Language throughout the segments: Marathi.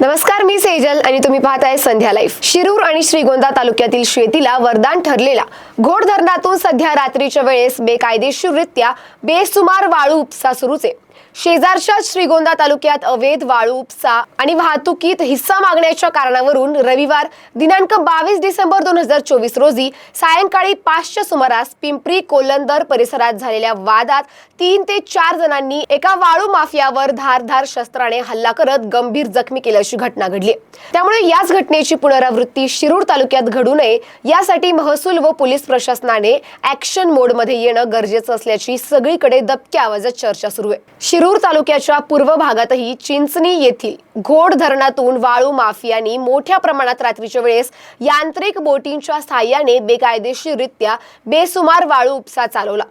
नमस्कार मी सेजल आणि तुम्ही पाहताय संध्या लाईफ शिरूर आणि श्रीगोंदा तालुक्यातील शेतीला वरदान ठरलेला. घोड धरणातून सध्या रात्रीच्या वेळेस बेकायदेशीररित्या बेसुमार वाळू उपसा सुरूच आहे. शेजारच्या श्रीगोंदा तालुक्यात अवैध वाळू उपसा आणि वाहतुकीत हिस्सा मागण्याच्या कारणावरून रविवार दिनांक बावीस डिसेंबर दोन हजार चोवीस रोजी सायंकाळी पाचच्या सुमारास पिंपरी कोलंदर परिसरात झालेल्या वादात तीन ते चार जणांनी एका वाळू माफियावर धारधार शस्त्राने हल्ला करत गंभीर जखमी केल्याची घटना घडली. त्यामुळे याच घटनेची पुनरावृत्ती शिरूर तालुक्यात घडू नये यासाठी महसूल व पोलीस प्रशासनाने ऍक्शन मोडमध्ये येणं गरजेचं असल्याची सगळीकडे दबक्या आवाजात चर्चा सुरू आहे. शिरूर तालुक्याच्या पूर्व भागातही चिंचणी येथील घोड धरणातून वाळू माफियांनी मोठ्या प्रमाणात रात्रीच्या वेळेस यांत्रिक बोटींच्या सहाय्याने बेकायदेशीररित्या बेसुमार वाळू उपसा चालवला.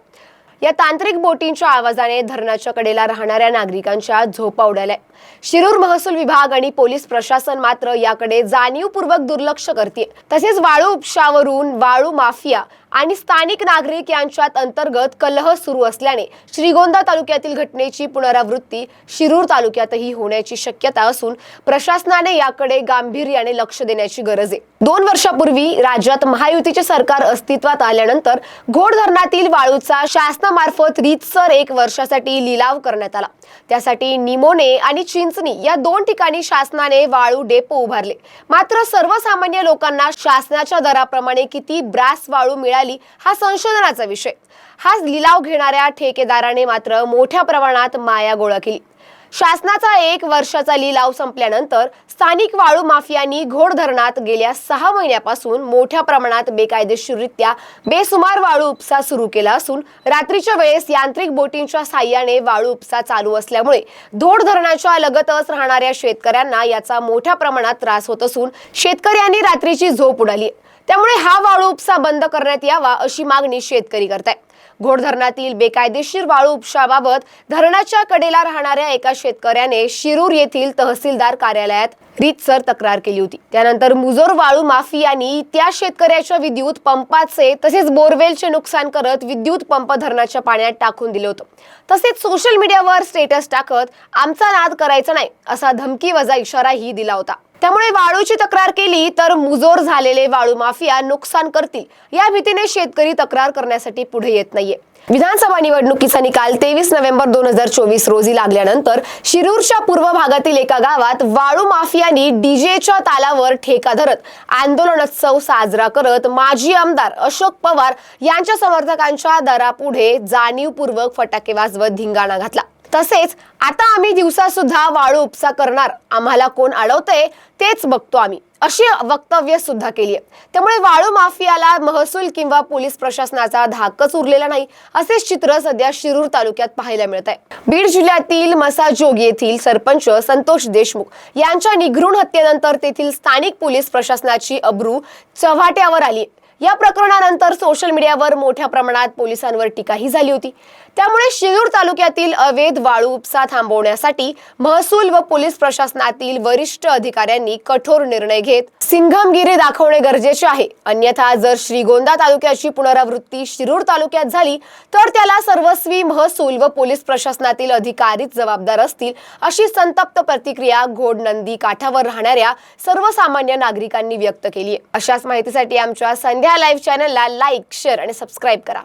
या तांत्रिक बोटींच्या आवाजाने धरणाच्या कडेला राहणाऱ्या नागरिकांच्या झोपा उडाल्या. शिरूर महसूल विभाग आणि पोलीस प्रशासन मात्र याकडे जाणीवपूर्वक दुर्लक्ष करते तसेच वाळू उपशावरून वाळू माफिया आणि स्थानिक नागरिक यांच्यात अंतर्गत कलह सुरू असल्याने श्रीगोंदा तालुक्यातील घटनेची पुनरावृत्ती शिरूर तालुक्यातही होण्याची शक्यता असून प्रशासनाने याकडे गांभीर्याने लक्ष देण्याची गरज आहे. दोन वर्षापूर्वी राज्यात महायुतीचे सरकार अस्तित्वात आल्यानंतर घोड धरणातील वाळूचा शासनामार्फत रीतसर एक वर्षासाठी लिलाव करण्यात आला. त्यासाठी निमोने आणि चिंचणी या दोन ठिकाणी शासनाने वाळू डेपो उभारले. मात्र सर्वसामान्य लोकांना शासनाच्या दराप्रमाणे किती ब्रास वाळू मिळाली हा संशोधनाचा विषय. हा लिलाव घेणाऱ्या ठेकेदाराने मात्र मोठ्या प्रमाणात माया गोळा केली. शासनाचा एक वर्षाचा लिलाव संपल्यानंतर स्थानिक वाळू माफियांनी घोड धरणात गेल्या सहा महिन्यापासून मोठ्या प्रमाणात बेकायदेशीररित्या बेसुमार वाळू उपसा सुरू केला असून रात्रीच्या वेळेस यांत्रिक बोटींच्या साह्याने वाळू उपसा चालू असल्यामुळे धोड धरणाच्या लगतच राहणाऱ्या शेतकऱ्यांना याचा मोठ्या प्रमाणात त्रास होत असून शेतकऱ्यांनी रात्रीची झोप उडाली. त्यामुळे हा वाळू उपसा बंद करण्यात यावा अशी मागणी शेतकरी करताय घोड धरणातील बेकायदेशीर वाळू उपशाबाबत धरणाच्या कडेला राहणाऱ्या एका शेतकऱ्याने शिरूर येथील तहसीलदार कार्यालयात रीतसर तक्रार केली होती. त्यानंतर मुजोर वाळू माफियांनी त्या शेतकऱ्याच्या विद्युत पंपाचे तसेच बोरवेलचे नुकसान करत विद्युत पंप धरणाच्या पाण्यात टाकून दिले होतं. तसेच सोशल मीडियावर स्टेटस टाकत आमचा नाद करायचा नाही असा धमकी वजा इशाराही दिला होता. त्यामुळे वाळूची तक्रार केली तर मुजोर झालेले वाळू माफिया नुकसान करतील. या भीतीने शेतकरी तक्रार करण्यासाठी पुढे येत नाहीये. विधानसभा निवडणुकीचा निकाल तेवीस नोव्हेंबर दोन हजार चोवीस रोजी लागल्यानंतर शिरूरच्या पूर्व भागातील एका गावात वाळू माफियांनी डीजेच्या तालावर ठेका धरत आंदोलनोत्सव साजरा करत माजी आमदार अशोक पवार यांच्या समर्थकांच्या दरापुढे जाणीवपूर्वक फटाके वाजवत धिंगाणा घातला. तसेच आता आम्ही दिवसा सुद्धा वाळू उपसा करणार. आम्हाला कोण अडवतंय तेच बघतो आम्ही. अशी वक्तव्य सुद्धा केली आहे. त्यामुळे वाळू माफियाला महसूल किंवा पोलीस प्रशासनाचा धाकच उरलेला नाही असेच चित्र सध्या शिरूर तालुक्यात पाहायला मिळत आहे. बीड जिल्ह्यातील मसाजोग येथील सरपंच संतोष देशमुख यांच्या निघृण हत्येनंतर तेथील स्थानिक पोलीस प्रशासनाची अब्रू चव्हाट्यावर आली या प्रकरणानंतर सोशल मीडियावर मोठ्या प्रमाणात पोलिसांवर टीकाही झाली होती. त्यामुळे शिरूर तालुक्यातील अवैध वाळू उपसा थांबवण्यासाठी महसूल व पोलीस प्रशासनातील वरिष्ठ अधिकाऱ्यांनी कठोर निर्णय घेत सिंघमगिरी दाखवणे गरजेचे आहे. अन्यथा जर श्रीगोंदा तालुक्याची पुनरावृत्ती शिरूर तालुक्यात झाली तर त्याला सर्वस्वी महसूल व पोलीस प्रशासनातील अधिकारीच जबाबदार असतील अशी संतप्त प्रतिक्रिया घोड नंदी काठावर राहणाऱ्या सर्वसामान्य नागरिकांनी व्यक्त केली आहे अशाच माहितीसाठी आमच्या संध्या लाईव्ह चॅनलला लाईक शेअर आणि सबस्क्राईब करा.